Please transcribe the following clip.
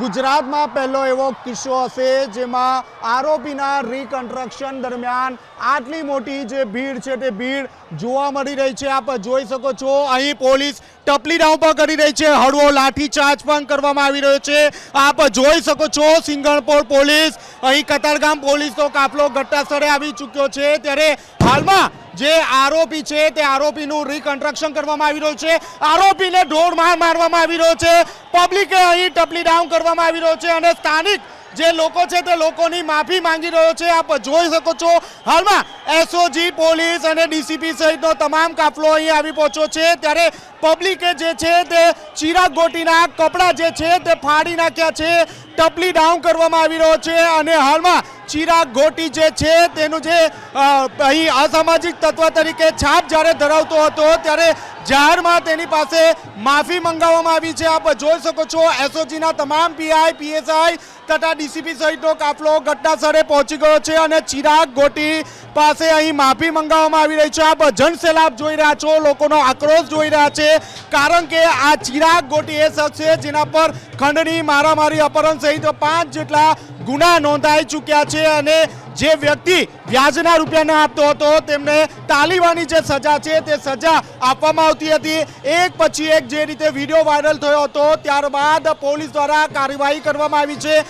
ગુજરાતમાં પહેલો એવો કિસ્સો હશે જેમાં આરોપીના રિકન્સ્ટ્રક્શન દરમિયાન આટલી મોટી જે ભીડ છે તે ભીડ જોવા મળી રહી છે. આપ જોઈ શકો છો, અહીં પોલીસ ટપલી ડાઉન પણ કરી રહી છે. હળવો લાઠીચાર્જ પણ કરવામાં આવી રહ્યો છે. આપ જોઈ શકો છો સિંગણપોર પોલીસ, અહીં કતારગામ પોલીસનો કાફલો ઘટના સ્થળે આવી ચૂક્યો છે. ત્યારે હાલમાં જે આરોપી છે તે આરોપીનું રિકન્સ્ટ્રક્શન કરવામાં આવી રહ્યું છે. આરોપીને ઢોર માર મારવામાં આવી રહ્યો છે. પબ્લિકે અહીં ટપલી ડાઉન કરવામાં આવી રહ્યો છે અને સ્થાનિક જે લોકો છે તે લોકોની માફી માંગી રહ્યો છે. આપ જોઈ શકો છો. હાલમાં એસઓજી પોલીસ અને ડીસીપી સહિતનો તમામ કાફલો અહીં આવી પહોંચ્યો છે. ત્યારે પબ્લિકે જે છે તે ચિરાગ ગોટીના કપડાં જે છે તે ફાડી નાખ્યા છે. ટપલી ડાઉન કરવામાં આવી રહ્યો છે અને હાલમાં ચિરાગ ગોટી જે છે તેનું જે અહીં અસામાજિક તત્વ તરીકે છાપ જ્યારે ધરાવતો હતો ત્યારે જાહેરમાં તેની પાસે માફી મંગાવવામાં આવી છે. આપ જોઈ શકો છો એસઓજીના તમામ પીઆઈ પીએસઆઈ તથા ડીસીપી સહિતનો કાફલો ઘટના સ્થળે પહોંચી ગયો છે અને ચિરાગ ગોટી પાસે અહીં માફી મંગાવવામાં આવી રહી છે. આપ જનસેલાબ જોઈ રહ્યા છો, લોકોનો આક્રોશ જોઈ રહ્યા છે, કારણ કે આ ચિરાગ ગોટી એ શખ્સ છે જેના પર ખંડણી મારામારી, અપહરણ સહિત પાંચ જેટલા ગુના નોંધાઈ ચૂક્યા છે અને જે વ્યક્તિ વ્યાજના રૂપિયા ન આપતો હતો, તેમને તાલીવાની જે સજા છે તે સજા આપવામાં આવતી હતી. એક પછી એક જે રીતે વીડિયો વાયરલ થયો હતો, ત્યારબાદ પોલીસ દ્વારા કાર્યવાહી કરવામાં આવી છે.